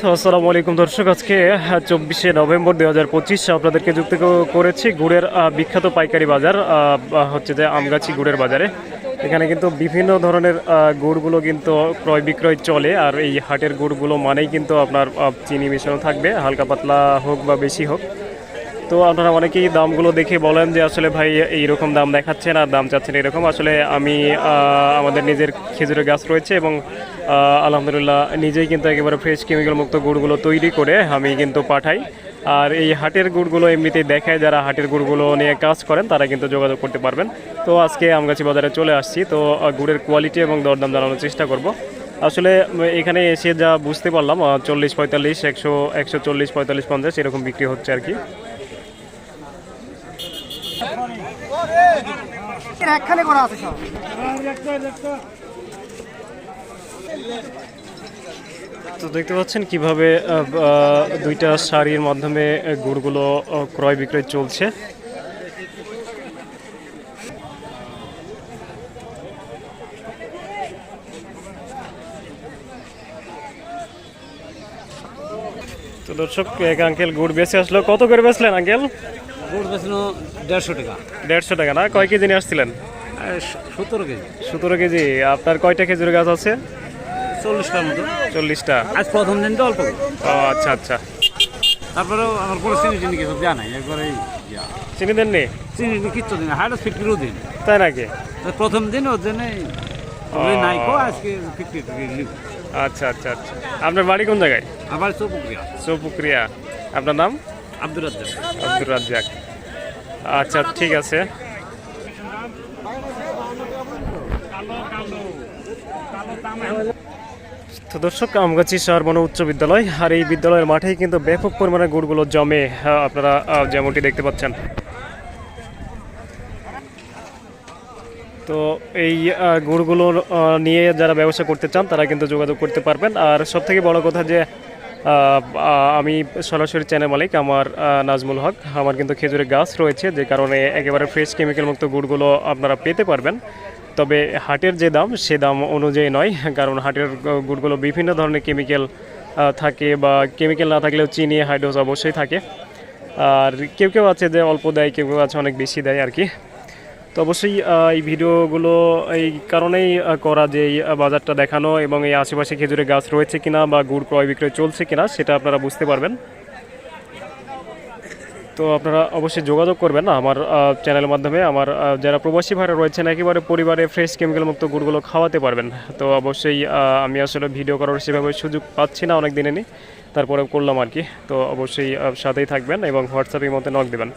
তো? আসসালামু আলাইকুম দর্শক, আজকে চব্বিশে নভেম্বর দুই হাজার পঁচিশ, আপনাদেরকে যুক্ত করেছি গুড়ের বিখ্যাত পাইকারি বাজার হচ্ছে যে আমগাছি গুড়ের বাজারে। এখানে কিন্তু বিভিন্ন ধরনের গুড়গুলো কিন্তু ক্রয় বিক্রয় চলে, আর এই হাটের গুড়গুলো মানেই কিন্তু আপনার চিনি মেশানো থাকবে, হালকা পাতলা হোক বা বেশি হোক। তো আপনারা অনেকেই দামগুলো দেখে বলেন যে আসলে ভাই এইরকম দাম দেখাচ্ছেন আর দাম চাচ্ছেন এরকম। আসলে আমি আমাদের নিজের খেজুরের গাছ রয়েছে এবং আলহামদুলিল্লাহ নিজেই কিন্তু একেবারে ফ্রেশ কেমিক্যাল মুক্ত গুড়গুলো তৈরি করে আমি কিন্তু পাঠাই। আর এই হাটের গুড়গুলো এমনিতেই দেখায়, যারা হাটের গুড়গুলো নিয়ে কাজ করেন তারা কিন্তু যোগাযোগ করতে পারবেন। তো আজকে আমগাছি বাজারে চলে আসছি, তো গুড়ের কোয়ালিটি এবং দরদাম জানানোর চেষ্টা করব। আসলে এখানে এসে যা বুঝতে পারলাম চল্লিশ পঁয়তাল্লিশ, একশো একশো চল্লিশ, পঁয়তাল্লিশ, পঞ্চাশ এরকম বিক্রি হচ্ছে আর কি। একখানে করা আছে সব। তো দেখতে পাচ্ছেন কীভাবে দুইটা শাড়ির মাধ্যমে গুড়গুলো ক্রয় বিক্রয় চলছে। তো দর্শক, এক আঙ্কেল গুড় বেঁচে আসলো। কত করে বেচলেন, আঙ্কেল? গুড় বেছিল দেড়শো টাকা। দেড়শো টাকা না? কয় কেজি নিয়ে আসছিলেন? সতেরো কেজি। সতেরো কেজি। আপনার কয়টা খেজুর গাছ আছে? চল্লিশটার মতো। চল্লিশটা। আজ প্রথম দিন তো অল্প। ও আচ্ছা আচ্ছা। আমার কোনো চিনি কিছু দেওয়া নাই। একবারে। চিনি দেননি? চিনি টিনি কিচ্ছু দিন তাই নাকি? প্রথম দিন ওর জন্য নাই কো আজকে আচ্ছা আচ্ছা আচ্ছা। আপনার বাড়ি কোন জায়গায়? আবার চৌপুকুরিয়া। চৌপুক্রিয়া। আপনার নাম? আব্দুর রাজ্জাক। আব্দুর রাজ্জাক। আচ্ছা ঠিক আছে। তো দর্শক, আমগাছি সারবন উচ্চ বিদ্যালয়, আর এই বিদ্যালয়ের মাঠেই কিন্তু ব্যাপক পরিমাণে গুড়গুলো জমে আপনারা যেমনটি দেখতে পাচ্ছেন। তো এই গুড়গুলো নিয়ে যারা ব্যবসা করতে চান, তারা কিন্তু যোগাযোগ করতে পারবেন। আর সব থেকে বড় কথা যে আমি সরাসরি চ্যানেল মালিক আমার নাজমুল হক। আমার কিন্তু খেজুরের গাছ রয়েছে, যে কারণে একেবারে ফ্রেশ কেমিক্যাল মুক্ত গুড়গুলো আপনারা পেতে পারবেন। তবে হাটের যে দাম, সে দাম অনুযায়ী নয়, কারণ হাটের গুড়গুলো বিভিন্ন ধরনের কেমিক্যাল থাকে বা কেমিক্যাল না থাকলেও চিনি হাইড্রোজ অবশ্যই থাকে। আর কেউ কেউ আছে যে অল্প দেয়, কেউ কেউ আছে অনেক বেশি দেয় আর কি। তো অবশ্যই এই ভিডিওগুলো এই কারণেই করা যে এই বাজারটা দেখানো এবং এই আশেপাশে খেজুরের গাছ রয়েছে কিনা বা গুড় ক্রয় বিক্রয় চলছে কিনা, সেটা আপনারা বুঝতে পারবেন। তো আপনারা অবশ্যই যোগাযোগ করবেন আমার চ্যানেলের মাধ্যমে। আমার যারা প্রবাসী ভাড়া রয়েছেন, একেবারে পরিবারে ফ্রেশ কেমিক্যাল মুক্ত গুড়গুলো খাওয়াতে পারবেন। তো অবশ্যই আমি আসলে ভিডিও করার সেভাবে সুযোগ পাচ্ছি না অনেক দিনে নি তারপরে করলাম আর কি। তো অবশ্যই সাথেই থাকবেন এবং হোয়াটসঅ্যাপের মধ্যে নক দেবেন।